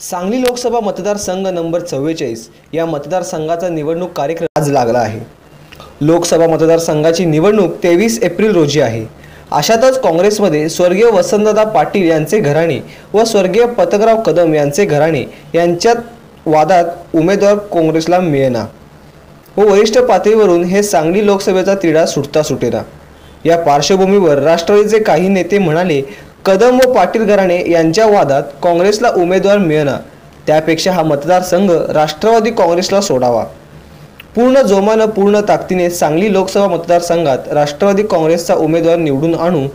सांगली लोकसभा मतदारसंघ नंबर चव्वेचाळीस या मतदारसंघाचा निवडणूक कार्यक्रम आज लागला आहे. लोकसभा मतदारसंघाची निवडणूक तेवीस एप्रिल रोजी आहे. अशातच काँग्रेसमध्ये स्वर्गीय वसंतदा पाटील यांचे घराणे व स्वर्गीय पतकराव कदम यांचे घराणे यांच्यात वादात उमेदवार काँग्रेसला मिळेना. व वरिष्ठ पातळीवरून हे सांगली लोकसभेचा तिढा सुटता सुटेना. या पार्श्वभूमीवर राष्ट्रवादीचे काही नेते म्हणाले कदम व पाटील घराणे यांच्या वादात काँग्रेसला उमेदवार मिळेना. त्यापेक्षा हा मतदारसंघ राष्ट्रवादी काँग्रेसला सोडावा. पूर्ण जोमानं पूर्ण ताकदीने सांगली लोकसभा मतदारसंघात राष्ट्रवादी काँग्रेसचा उमेदवार निवडून आणू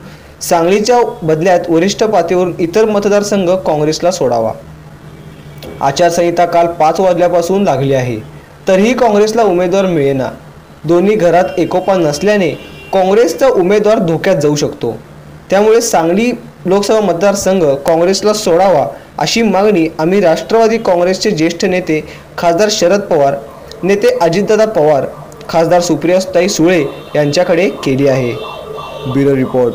सांगलीच्या बदल्यात वरिष्ठ पातळीवरून इतर मतदारसंघ काँग्रेसला सोडावा. आचारसंहिता काल पाच वाजल्यापासून लागली आहे. तरीही काँग्रेसला उमेदवार मिळेना. दोन्ही घरात एकोपा नसल्याने काँग्रेसचा उमेदवार धोक्यात जाऊ शकतो. त्यामुळे सांगली लोकसभा मतदारसंघ काँग्रेसला सोडावा अशी मागणी आम्ही राष्ट्रवादी काँग्रेसचे ज्येष्ठ नेते खासदार शरद पवार नेते अजितदादा पवार खासदार सुप्रियाताई सुळे यांच्याकडे केली आहे. Bureau report.